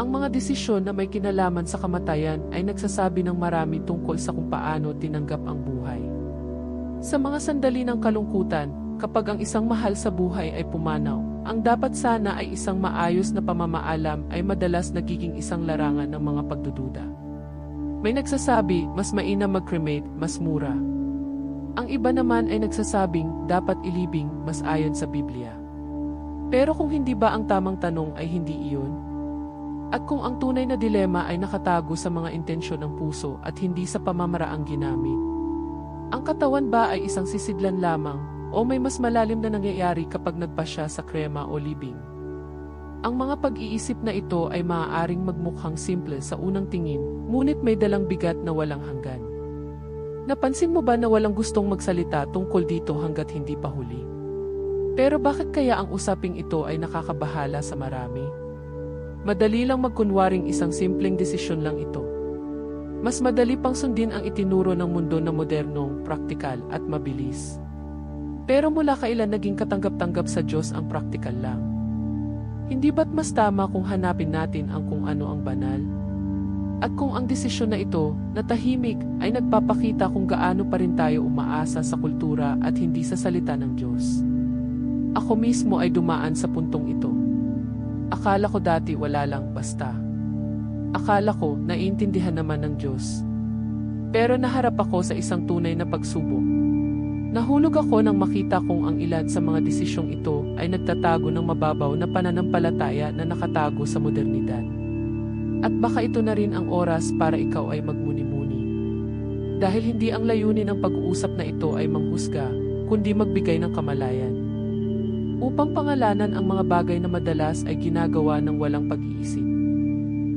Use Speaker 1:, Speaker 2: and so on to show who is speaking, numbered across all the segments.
Speaker 1: Ang mga desisyon na may kinalaman sa kamatayan ay nagsasabi ng marami tungkol sa kung paano tinanggap ang buhay. Sa mga sandali ng kalungkutan, kapag ang isang mahal sa buhay ay pumanaw, ang dapat sana ay isang maayos na pamamaalam ay madalas nagiging isang larangan ng mga pagdududa. May nagsasabi, mas mainam mag-cremate, mas mura. Ang iba naman ay nagsasabing, dapat ilibing, mas ayon sa Biblia. Pero kung hindi ba ang tamang tanong ay hindi iyon? At kung ang tunay na dilema ay nakatago sa mga intensyon ng puso at hindi sa pamamaraang ginamit? Ang katawan ba ay isang sisidlan lamang o may mas malalim na nangyayari kapag nagpasya sa krema o libing? Ang mga pag-iisip na ito ay maaaring magmukhang simple sa unang tingin, ngunit may dalang bigat na walang hanggan. Napansin mo ba na walang gustong magsalita tungkol dito hanggat hindi pa huli? Pero bakit kaya ang usaping ito ay nakakabahala sa marami? Madali lang magkunwaring isang simpleng desisyon lang ito. Mas madali pang sundin ang itinuro ng mundo na modernong, praktikal at mabilis. Pero mula kailan naging katanggap-tanggap sa Diyos ang praktikal lang? Hindi ba't mas tama kung hanapin natin ang kung ano ang banal? At kung ang desisyon na ito, na tahimik, ay nagpapakita kung gaano pa rin tayo umaasa sa kultura at hindi sa salita ng Diyos. Ako mismo ay dumaan sa puntong ito. Akala ko dati wala lang basta. Akala ko naiintindihan naman ng Diyos. Pero naharap ako sa isang tunay na pagsubok. Nahulog ako nang makita kong ang ilan sa mga desisyong ito ay nagtatago ng mababaw na pananampalataya na nakatago sa modernidad. At baka ito na rin ang oras para ikaw ay magmuni-muni. Dahil hindi ang layunin ng pag-uusap na ito ay manghusga, kundi magbigay ng kamalayan. Upang pangalanan ang mga bagay na madalas ay ginagawa ng walang pag-iisip.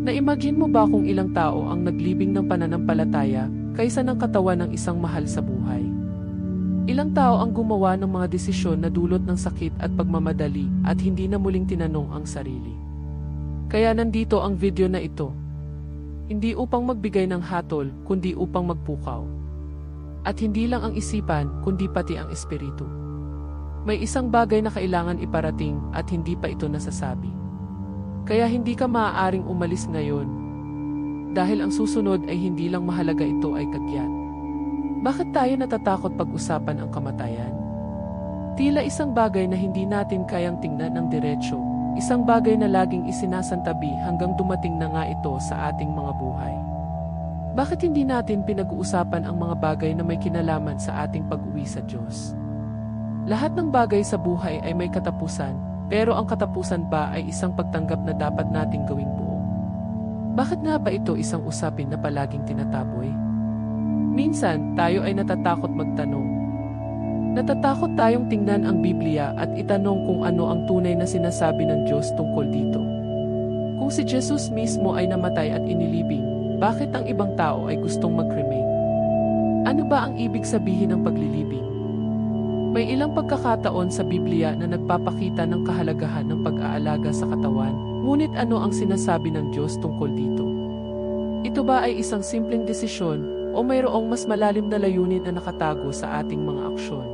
Speaker 1: Na-imagine mo ba kung ilang tao ang naglibing ng pananampalataya kaysa ng katawan ng isang mahal sa buhay? Ilang tao ang gumawa ng mga desisyon na dulot ng sakit at pagmamadali at hindi na muling tinanong ang sarili. Kaya nandito ang video na ito. Hindi upang magbigay ng hatol, kundi upang magpukaw. At hindi lang ang isipan, kundi pati ang espiritu. May isang bagay na kailangan iparating at hindi pa ito nasasabi. Kaya hindi ka maaaring umalis ngayon. Dahil ang susunod ay hindi lang mahalaga ito ay kagyat. Bakit tayo natatakot pag-usapan ang kamatayan? Tila isang bagay na hindi natin kayang tingnan ng diretsyo, isang bagay na laging isinasantabi hanggang dumating na nga ito sa ating mga buhay. Bakit hindi natin pinag-uusapan ang mga bagay na may kinalaman sa ating pag-uwi sa Diyos? Lahat ng bagay sa buhay ay may katapusan, pero ang katapusan ba ay isang pagtanggap na dapat nating gawing buo? Bakit nga ba ito isang usapin na palaging tinataboy? Minsan, tayo ay natatakot magtanong. Natatakot tayong tingnan ang Biblia at itanong kung ano ang tunay na sinasabi ng Diyos tungkol dito. Kung si Jesus mismo ay namatay at inilibing, bakit ang ibang tao ay gustong mag-cremate? Ano ba ang ibig sabihin ng paglilibing? May ilang pagkakataon sa Biblia na nagpapakita ng kahalagahan ng pag-aalaga sa katawan, ngunit ano ang sinasabi ng Diyos tungkol dito? Ito ba ay isang simpleng desisyon o mayroong mas malalim na layunin na nakatago sa ating mga aksyon?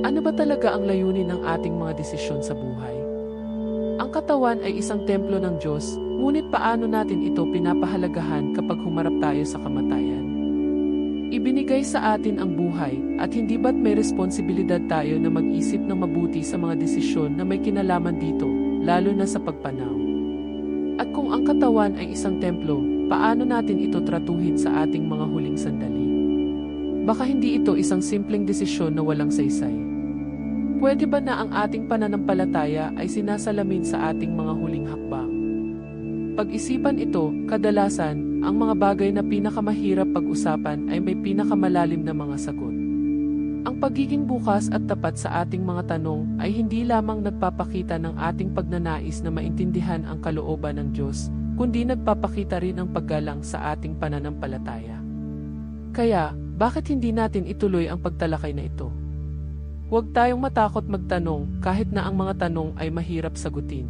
Speaker 1: Ano ba talaga ang layunin ng ating mga desisyon sa buhay? Ang katawan ay isang templo ng Diyos, ngunit paano natin ito pinapahalagahan kapag humarap tayo sa kamatayan? Ibinigay sa atin ang buhay at hindi ba't may responsibilidad tayo na mag-isip ng mabuti sa mga desisyon na may kinalaman dito, lalo na sa pagpanaw? At kung ang katawan ay isang templo, paano natin ito tratuhin sa ating mga huling sandali? Baka hindi ito isang simpleng desisyon na walang saysay. Pwede ba na ang ating pananampalataya ay sinasalamin sa ating mga huling hakbang? Pag-isipan ito, kadalasan, ang mga bagay na pinakamahirap pag-usapan ay may pinakamalalim na mga sagot. Ang pagiging bukas at tapat sa ating mga tanong ay hindi lamang nagpapakita ng ating pagnanais na maintindihan ang kalooban ng Diyos, kundi nagpapakita rin ng paggalang sa ating pananampalataya. Kaya, bakit hindi natin ituloy ang pagtalakay na ito? Huwag tayong matakot magtanong kahit na ang mga tanong ay mahirap sagutin.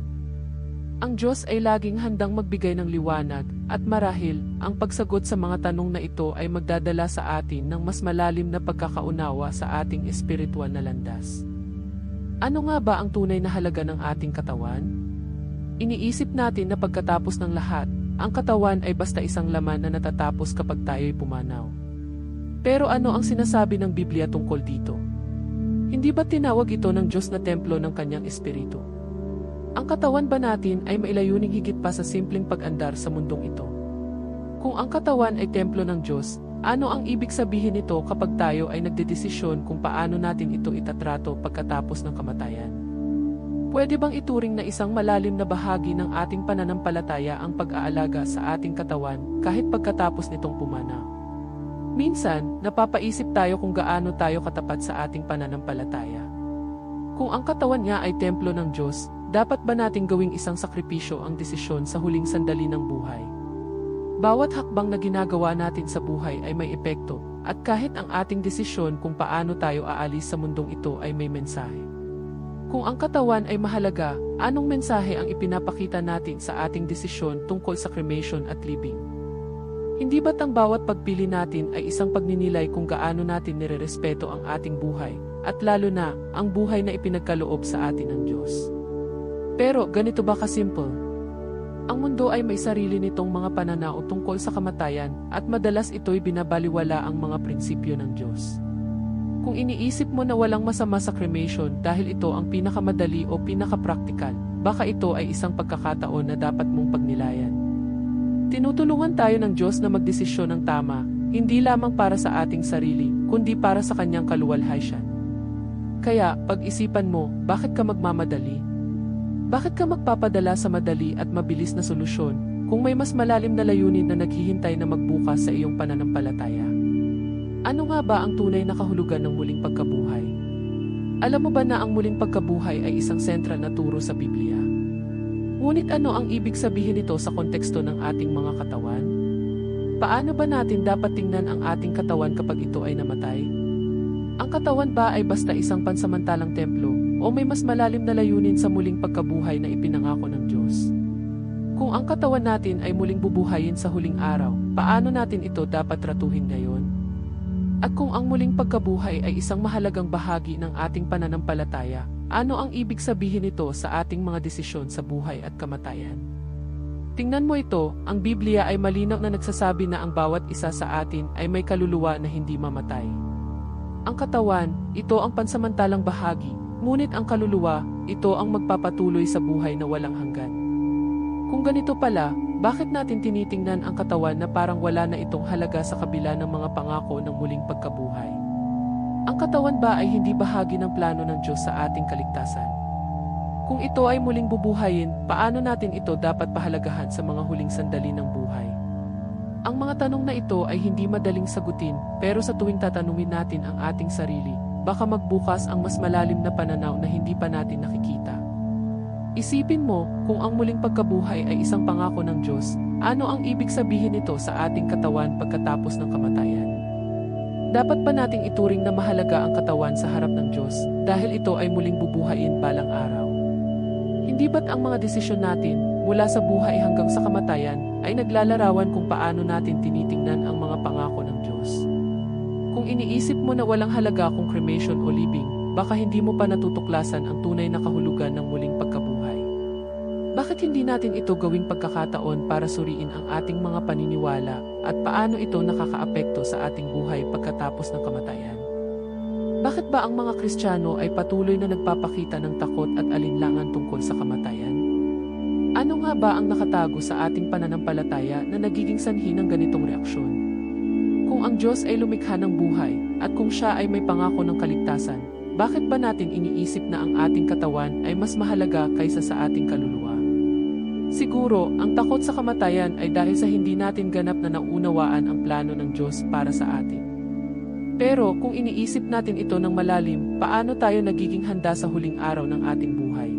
Speaker 1: Ang Diyos ay laging handang magbigay ng liwanag at marahil ang pagsagot sa mga tanong na ito ay magdadala sa atin ng mas malalim na pagkakaunawa sa ating espiritual na landas. Ano nga ba ang tunay na halaga ng ating katawan? Iniisip natin na pagkatapos ng lahat, ang katawan ay basta isang laman na natatapos kapag tayo'y pumanaw. Pero ano ang sinasabi ng Biblia tungkol dito? Hindi ba tinawag ito ng Diyos na templo ng kanyang espiritu? Ang katawan ba natin ay mailayuning higit pa sa simpleng pag-andar sa mundong ito? Kung ang katawan ay templo ng Diyos, ano ang ibig sabihin nito kapag tayo ay nagdedesisyon kung paano natin ito itatrato pagkatapos ng kamatayan? Pwede bang ituring na isang malalim na bahagi ng ating pananampalataya ang pag-aalaga sa ating katawan kahit pagkatapos nitong pumanaw? Minsan, napapaisip tayo kung gaano tayo katapat sa ating pananampalataya. Kung ang katawan niya ay templo ng Diyos, dapat ba nating gawing isang sakripisyo ang desisyon sa huling sandali ng buhay? Bawat hakbang na ginagawa natin sa buhay ay may epekto, at kahit ang ating desisyon kung paano tayo aalis sa mundong ito ay may mensahe. Kung ang katawan ay mahalaga, anong mensahe ang ipinapakita natin sa ating desisyon tungkol sa cremation at libing? Hindi ba't ang bawat pagpili natin ay isang pagninilay kung gaano natin nirerespeto ang ating buhay, at lalo na, ang buhay na ipinagkaloob sa atin ng Diyos? Pero ganito ba kasimple? Ang mundo ay may sarili nitong mga pananaw tungkol sa kamatayan at madalas ito'y binabaliwala ang mga prinsipyo ng Diyos. Kung iniisip mo na walang masama sa cremation dahil ito ang pinakamadali o pinakapraktikal, baka ito ay isang pagkakataon na dapat mong pagnilayan. Tinutulungan tayo ng Diyos na magdesisyon ng tama, hindi lamang para sa ating sarili, kundi para sa kanyang kaluwalhasyan. Kaya, pag-isipan mo, bakit ka magmamadali? Bakit ka magpapadala sa madali at mabilis na solusyon kung may mas malalim na layunin na naghihintay na magbukas sa iyong pananampalataya? Ano nga ba ang tunay na kahulugan ng muling pagkabuhay? Alam mo ba na ang muling pagkabuhay ay isang sentral na turo sa Biblia? Ngunit ano ang ibig sabihin nito sa konteksto ng ating mga katawan? Paano ba natin dapat tingnan ang ating katawan kapag ito ay namatay? Ang katawan ba ay basta isang pansamantalang templo o may mas malalim na layunin sa muling pagkabuhay na ipinangako ng Diyos? Kung ang katawan natin ay muling bubuhayin sa huling araw, paano natin ito dapat tratuhin ngayon? At kung ang muling pagkabuhay ay isang mahalagang bahagi ng ating pananampalataya, ano ang ibig sabihin nito sa ating mga desisyon sa buhay at kamatayan? Tingnan mo ito, ang Biblia ay malinaw na nagsasabi na ang bawat isa sa atin ay may kaluluwa na hindi mamatay. Ang katawan, ito ang pansamantalang bahagi, ngunit ang kaluluwa, ito ang magpapatuloy sa buhay na walang hanggan. Kung ganito pala, bakit natin tinitingnan ang katawan na parang wala na itong halaga sa kabila ng mga pangako ng muling pagkabuhay? Ang katawan ba ay hindi bahagi ng plano ng Diyos sa ating kaligtasan? Kung ito ay muling bubuhayin, paano natin ito dapat pahalagahan sa mga huling sandali ng buhay? Ang mga tanong na ito ay hindi madaling sagutin, pero sa tuwing tatanungin natin ang ating sarili, baka magbukas ang mas malalim na pananaw na hindi pa natin nakikita. Isipin mo, kung ang muling pagkabuhay ay isang pangako ng Diyos, ano ang ibig sabihin nito sa ating katawan pagkatapos ng kamatayan? Dapat ba nating ituring na mahalaga ang katawan sa harap ng Diyos dahil ito ay muling bubuhayin balang araw? Hindi ba't ang mga desisyon natin, mula sa buhay hanggang sa kamatayan, ay naglalarawan kung paano natin tinitingnan ang mga pangako? Kung iniisip mo na walang halaga kung cremation o libing, baka hindi mo pa natutuklasan ang tunay na kahulugan ng muling pagkabuhay. Bakit hindi natin ito gawing pagkakataon para suriin ang ating mga paniniwala at paano ito nakakaapekto sa ating buhay pagkatapos ng kamatayan? Bakit ba ang mga Kristiyano ay patuloy na nagpapakita ng takot at alinlangan tungkol sa kamatayan? Ano nga ba ang nakatago sa ating pananampalataya na nagiging sanhi ng ganitong reaksyon? Ang Diyos ay lumikha ng buhay at kung siya ay may pangako ng kaligtasan, bakit ba natin iniisip na ang ating katawan ay mas mahalaga kaysa sa ating kaluluwa? Siguro, ang takot sa kamatayan ay dahil sa hindi natin ganap na naunawaan ang plano ng Diyos para sa atin. Pero kung iniisip natin ito ng malalim, paano tayo nagiging handa sa huling araw ng ating buhay?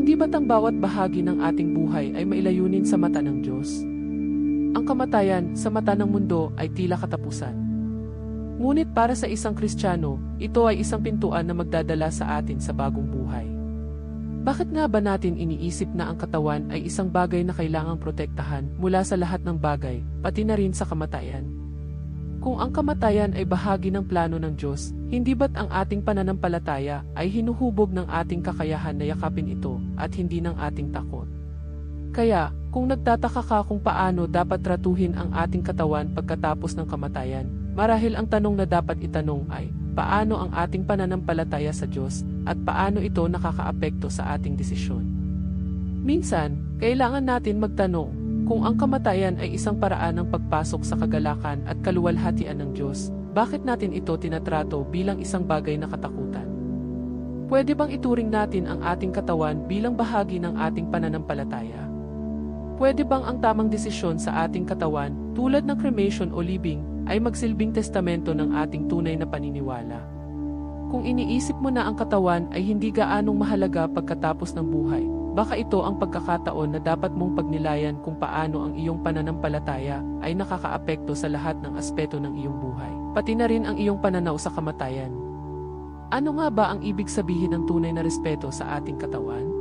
Speaker 1: Hindi ba't ang bawat bahagi ng ating buhay ay mailayunin sa mata ng Diyos? Ang kamatayan sa mata ng mundo ay tila katapusan. Ngunit para sa isang Kristiyano, ito ay isang pintuan na magdadala sa atin sa bagong buhay. Bakit nga ba natin iniisip na ang katawan ay isang bagay na kailangang protektahan mula sa lahat ng bagay, pati na rin sa kamatayan? Kung ang kamatayan ay bahagi ng plano ng Diyos, hindi ba't ang ating pananampalataya ay hinuhubog ng ating kakayahan na yakapin ito at hindi ng ating takot? Kaya, kung nagtataka ka kung paano dapat tratuhin ang ating katawan pagkatapos ng kamatayan, marahil ang tanong na dapat itanong ay, paano ang ating pananampalataya sa Diyos at paano ito nakakaapekto sa ating desisyon? Minsan, kailangan natin magtanong kung ang kamatayan ay isang paraan ng pagpasok sa kagalakan at kaluwalhatian ng Diyos, bakit natin ito tinatrato bilang isang bagay na katakutan? Pwede bang ituring natin ang ating katawan bilang bahagi ng ating pananampalataya? Pwede bang ang tamang desisyon sa ating katawan, tulad ng cremation o living, ay magsilbing testamento ng ating tunay na paniniwala? Kung iniisip mo na ang katawan ay hindi gaanong mahalaga pagkatapos ng buhay, baka ito ang pagkakataon na dapat mong pagnilayan kung paano ang iyong pananampalataya ay nakakaapekto sa lahat ng aspeto ng iyong buhay, pati na rin ang iyong pananaw sa kamatayan. Ano nga ba ang ibig sabihin ng tunay na respeto sa ating katawan?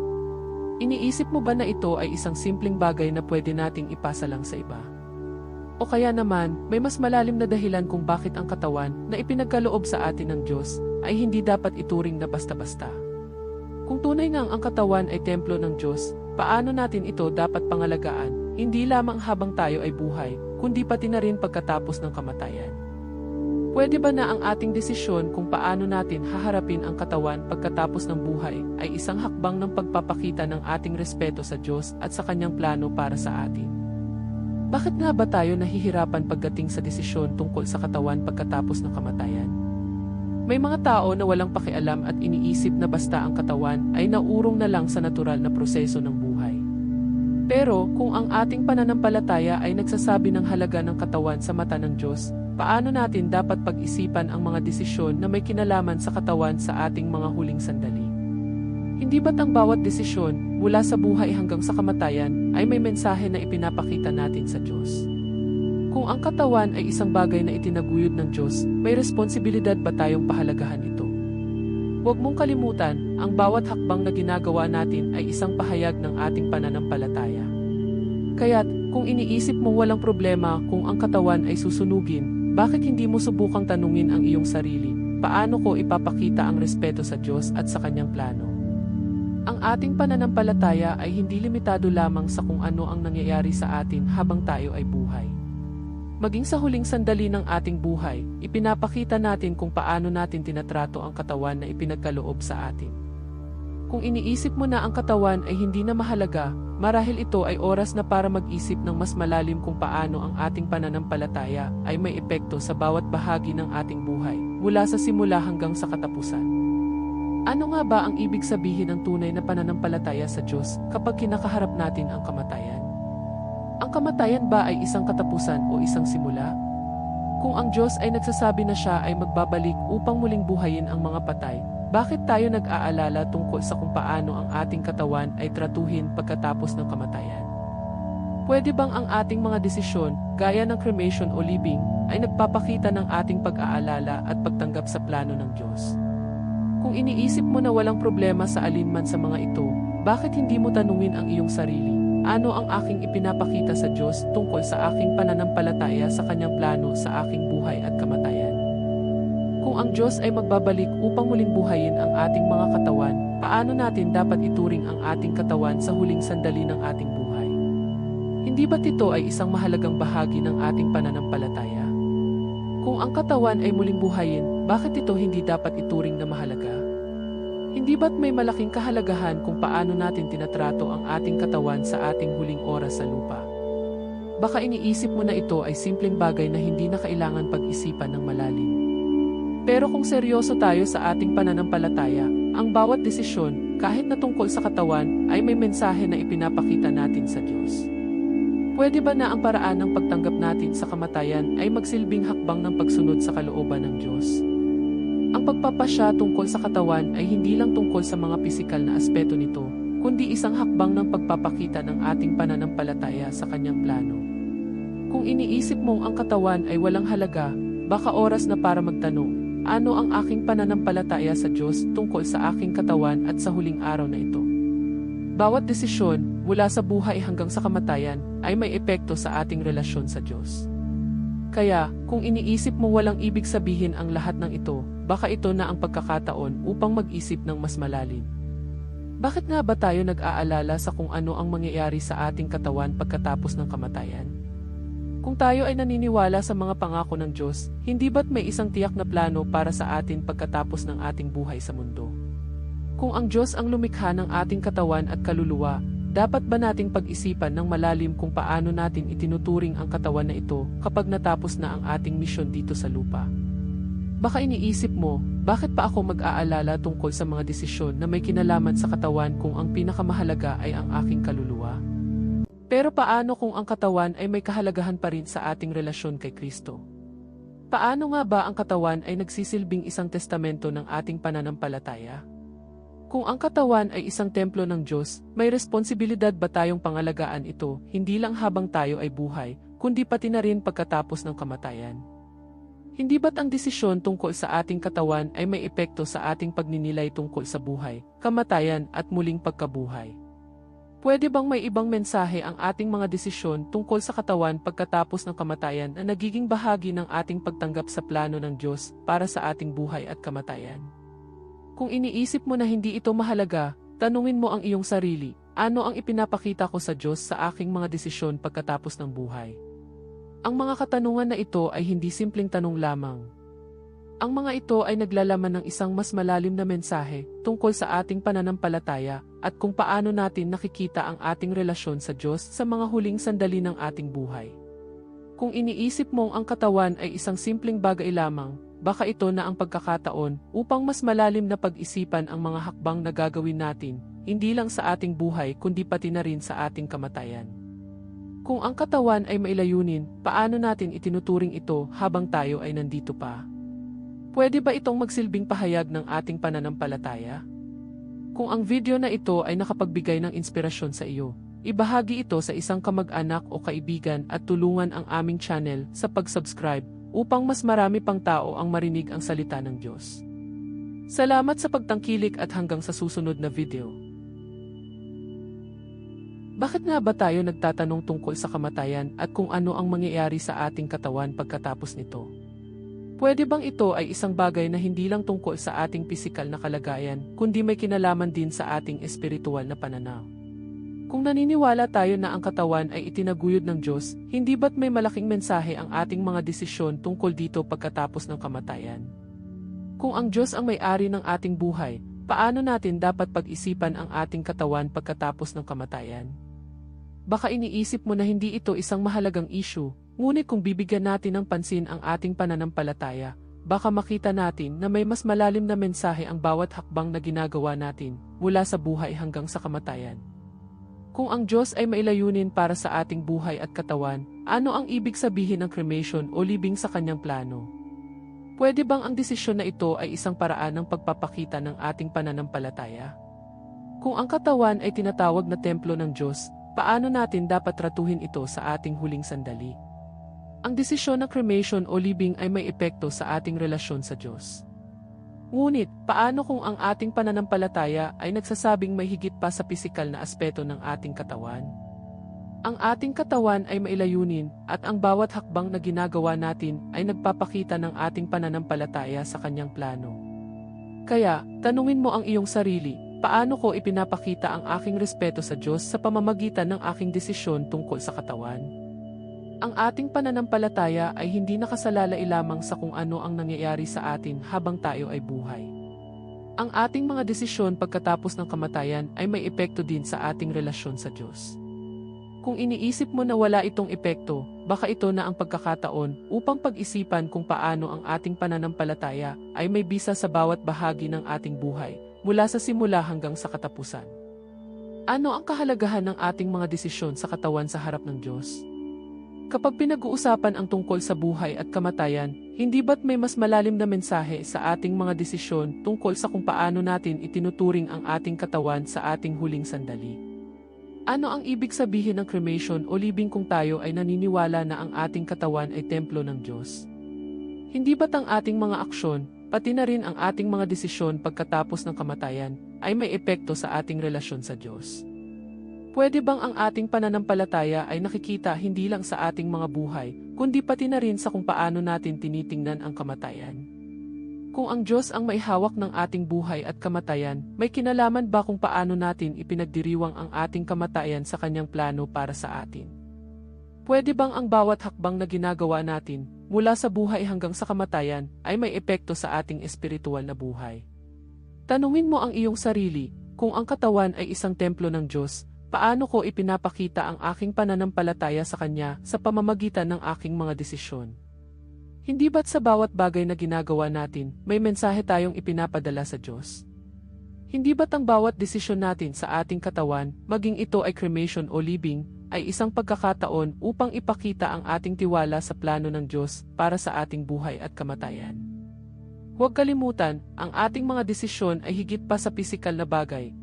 Speaker 1: Iniisip mo ba na ito ay isang simpleng bagay na pwede nating ipasa lang sa iba? O kaya naman, may mas malalim na dahilan kung bakit ang katawan na ipinagkaloob sa atin ng Diyos ay hindi dapat ituring na basta-basta. Kung tunay ngang ang katawan ay templo ng Diyos, paano natin ito dapat pangalagaan, hindi lamang habang tayo ay buhay, kundi pati na rin pagkatapos ng kamatayan. Pwede ba na ang ating desisyon kung paano natin haharapin ang katawan pagkatapos ng buhay ay isang hakbang ng pagpapakita ng ating respeto sa Diyos at sa kanyang plano para sa atin? Bakit nga ba tayo nahihirapan pagdating sa desisyon tungkol sa katawan pagkatapos ng kamatayan? May mga tao na walang pakialam at iniisip na basta ang katawan ay naurong na lang sa natural na proseso ng buhay. Pero kung ang ating pananampalataya ay nagsasabi ng halaga ng katawan sa mata ng Diyos, paano natin dapat pag-isipan ang mga desisyon na may kinalaman sa katawan sa ating mga huling sandali? Hindi ba't ang bawat desisyon, mula sa buhay hanggang sa kamatayan, ay may mensahe na ipinapakita natin sa Diyos? Kung ang katawan ay isang bagay na itinaguyod ng Diyos, may responsibilidad ba tayong pahalagahan ito? Huwag mong kalimutan, ang bawat hakbang na ginagawa natin ay isang pahayag ng ating pananampalataya. Kaya't, kung iniisip mo walang problema kung ang katawan ay susunugin, bakit hindi mo subukang tanungin ang iyong sarili, paano ko ipapakita ang respeto sa Diyos at sa kanyang plano? Ang ating pananampalataya ay hindi limitado lamang sa kung ano ang nangyayari sa atin habang tayo ay buhay. Maging sa huling sandali ng ating buhay, ipinapakita natin kung paano natin tinatrato ang katawan na ipinagkaloob sa atin. Kung iniisip mo na ang katawan ay hindi na mahalaga, marahil ito ay oras na para mag-isip ng mas malalim kung paano ang ating pananampalataya ay may epekto sa bawat bahagi ng ating buhay, mula sa simula hanggang sa katapusan. Ano nga ba ang ibig sabihin ng tunay na pananampalataya sa Diyos kapag kinakaharap natin ang kamatayan? Ang kamatayan ba ay isang katapusan o isang simula? Kung ang Diyos ay nagsasabi na siya ay magbabalik upang muling buhayin ang mga patay, bakit tayo nag-aalala tungkol sa kung paano ang ating katawan ay tratuhin pagkatapos ng kamatayan? Pwede bang ang ating mga desisyon, gaya ng cremation o living, ay nagpapakita ng ating pag-aalala at pagtanggap sa plano ng Diyos? Kung iniisip mo na walang problema sa alinman sa mga ito, bakit hindi mo tanungin ang iyong sarili? Ano ang aking ipinapakita sa Diyos tungkol sa aking pananampalataya sa Kanyang plano sa aking buhay at kamatayan? Ang Diyos ay magbabalik upang muling buhayin ang ating mga katawan, paano natin dapat ituring ang ating katawan sa huling sandali ng ating buhay? Hindi ba't ito ay isang mahalagang bahagi ng ating pananampalataya? Kung ang katawan ay muling buhayin, bakit ito hindi dapat ituring na mahalaga? Hindi ba't may malaking kahalagahan kung paano natin tinatrato ang ating katawan sa ating huling oras sa lupa? Baka iniisip mo na ito ay simpleng bagay na hindi na kailangan pag-isipan ng malalim. Pero kung seryoso tayo sa ating pananampalataya, ang bawat desisyon, kahit na tungkol sa katawan, ay may mensahe na ipinapakita natin sa Diyos. Pwede ba na ang paraan ng pagtanggap natin sa kamatayan ay magsilbing hakbang ng pagsunod sa kalooban ng Diyos? Ang pagpapasya tungkol sa katawan ay hindi lang tungkol sa mga pisikal na aspeto nito, kundi isang hakbang ng pagpapakita ng ating pananampalataya sa kanyang plano. Kung iniisip mong ang katawan ay walang halaga, baka oras na para magtanong, ano ang aking pananampalataya sa Diyos tungkol sa aking katawan at sa huling araw na ito? Bawat desisyon, mula sa buhay hanggang sa kamatayan, ay may epekto sa ating relasyon sa Diyos. Kaya, kung iniisip mo walang ibig sabihin ang lahat ng ito, baka ito na ang pagkakataon upang mag-isip ng mas malalim. Bakit nga ba tayo nag-aalala sa kung ano ang mangyayari sa ating katawan pagkatapos ng kamatayan? Kung tayo ay naniniwala sa mga pangako ng Diyos, hindi ba't may isang tiyak na plano para sa atin pagkatapos ng ating buhay sa mundo? Kung ang Diyos ang lumikha ng ating katawan at kaluluwa, dapat ba nating pag-isipan ng malalim kung paano natin itinuturing ang katawan na ito kapag natapos na ang ating misyon dito sa lupa? Baka iniisip mo, bakit pa ako mag-aalala tungkol sa mga desisyon na may kinalaman sa katawan kung ang pinakamahalaga ay ang aking kaluluwa? Pero paano kung ang katawan ay may kahalagahan pa rin sa ating relasyon kay Kristo? Paano nga ba ang katawan ay nagsisilbing isang testamento ng ating pananampalataya? Kung ang katawan ay isang templo ng Diyos, may responsibilidad ba tayong pangalagaan ito, hindi lang habang tayo ay buhay, kundi pati na rin pagkatapos ng kamatayan? Hindi ba't ang desisyon tungkol sa ating katawan ay may epekto sa ating pagninilay tungkol sa buhay, kamatayan at muling pagkabuhay? Pwede bang may ibang mensahe ang ating mga desisyon tungkol sa katawan pagkatapos ng kamatayan na nagiging bahagi ng ating pagtanggap sa plano ng Diyos para sa ating buhay at kamatayan? Kung iniisip mo na hindi ito mahalaga, tanungin mo ang iyong sarili, ano ang ipinapakita ko sa Diyos sa aking mga desisyon pagkatapos ng buhay? Ang mga katanungan na ito ay hindi simpleng tanong lamang. Ang mga ito ay naglalaman ng isang mas malalim na mensahe tungkol sa ating pananampalataya at kung paano natin nakikita ang ating relasyon sa Diyos sa mga huling sandali ng ating buhay. Kung iniisip mong ang katawan ay isang simpleng bagay lamang, baka ito na ang pagkakataon upang mas malalim na pag-isipan ang mga hakbang na gagawin natin, hindi lang sa ating buhay kundi pati na rin sa ating kamatayan. Kung ang katawan ay mailayunin, paano natin itinuturing ito habang tayo ay nandito pa? Pwede ba itong magsilbing pahayag ng ating pananampalataya? Kung ang video na ito ay nakapagbigay ng inspirasyon sa iyo, ibahagi ito sa isang kamag-anak o kaibigan at tulungan ang aming channel sa pag-subscribe upang mas marami pang tao ang marinig ang salita ng Diyos. Salamat sa pagtangkilik at hanggang sa susunod na video. Bakit nga ba tayo nagtatanong tungkol sa kamatayan at kung ano ang mangyayari sa ating katawan pagkatapos nito? Pwede bang ito ay isang bagay na hindi lang tungkol sa ating pisikal na kalagayan, kundi may kinalaman din sa ating espiritual na pananaw? Kung naniniwala tayo na ang katawan ay itinaguyod ng Diyos, hindi ba't may malaking mensahe ang ating mga desisyon tungkol dito pagkatapos ng kamatayan? Kung ang Diyos ang may-ari ng ating buhay, paano natin dapat pag-isipan ang ating katawan pagkatapos ng kamatayan? Baka iniisip mo na hindi ito isang mahalagang issue, ngunit kung bibigyan natin ng pansin ang ating pananampalataya, baka makita natin na may mas malalim na mensahe ang bawat hakbang na ginagawa natin, mula sa buhay hanggang sa kamatayan. Kung ang Diyos ay mailayunin para sa ating buhay at katawan, ano ang ibig sabihin ng cremation o libing sa kanyang plano? Pwede bang ang desisyon na ito ay isang paraan ng pagpapakita ng ating pananampalataya? Kung ang katawan ay tinatawag na templo ng Diyos, Paano natin dapat tratuhin ito sa ating huling sandali? Ang desisyon ng cremation o libing ay may epekto sa ating relasyon sa Diyos. Ngunit, paano kung ang ating pananampalataya ay nagsasabing may higit pa sa pisikal na aspeto ng ating katawan? Ang ating katawan ay mailayunin at ang bawat hakbang na ginagawa natin ay nagpapakita ng ating pananampalataya sa kanyang plano. Kaya, tanungin mo ang iyong sarili, Paano ko ipinapakita ang aking respeto sa Diyos sa pamamagitan ng aking desisyon tungkol sa katawan? Ang ating pananampalataya ay hindi nakasalalay lamang sa kung ano ang nangyayari sa atin habang tayo ay buhay. Ang ating mga desisyon pagkatapos ng kamatayan ay may epekto din sa ating relasyon sa Diyos. Kung iniisip mo na wala itong epekto, baka ito na ang pagkakataon upang pag-isipan kung paano ang ating pananampalataya ay may bisa sa bawat bahagi ng ating buhay mula sa simula hanggang sa katapusan. Ano ang kahalagahan ng ating mga desisyon sa katawan sa harap ng Diyos? Kapag pinag-uusapan ang tungkol sa buhay at kamatayan, hindi ba't may mas malalim na mensahe sa ating mga desisyon tungkol sa kung paano natin itinuturing ang ating katawan sa ating huling sandali? Ano ang ibig sabihin ng cremation o libing kung tayo ay naniniwala na ang ating katawan ay templo ng Diyos? Hindi ba't ang ating mga aksyon, pati na rin ang ating mga desisyon pagkatapos ng kamatayan, ay may epekto sa ating relasyon sa Diyos. Pwede bang ang ating pananampalataya ay nakikita hindi lang sa ating mga buhay, kundi pati na rin sa kung paano natin tinitingnan ang kamatayan? Kung ang Diyos ang may hawak ng ating buhay at kamatayan, may kinalaman ba kung paano natin ipinagdiriwang ang ating kamatayan sa kanyang plano para sa atin? Pwede bang ang bawat hakbang na ginagawa natin, mula sa buhay hanggang sa kamatayan, ay may epekto sa ating espiritual na buhay? Tanungin mo ang iyong sarili, kung ang katawan ay isang templo ng Diyos, paano ko ipinapakita ang aking pananampalataya sa Kanya sa pamamagitan ng aking mga desisyon? Hindi ba't sa bawat bagay na ginagawa natin, may mensahe tayong ipinapadala sa Diyos? Hindi ba't ang bawat desisyon natin sa ating katawan, maging ito ay cremation o living, ay isang pagkakataon upang ipakita ang ating tiwala sa plano ng Diyos para sa ating buhay at kamatayan? Huwag kalimutan, ang ating mga desisyon ay higit pa sa pisikal na bagay,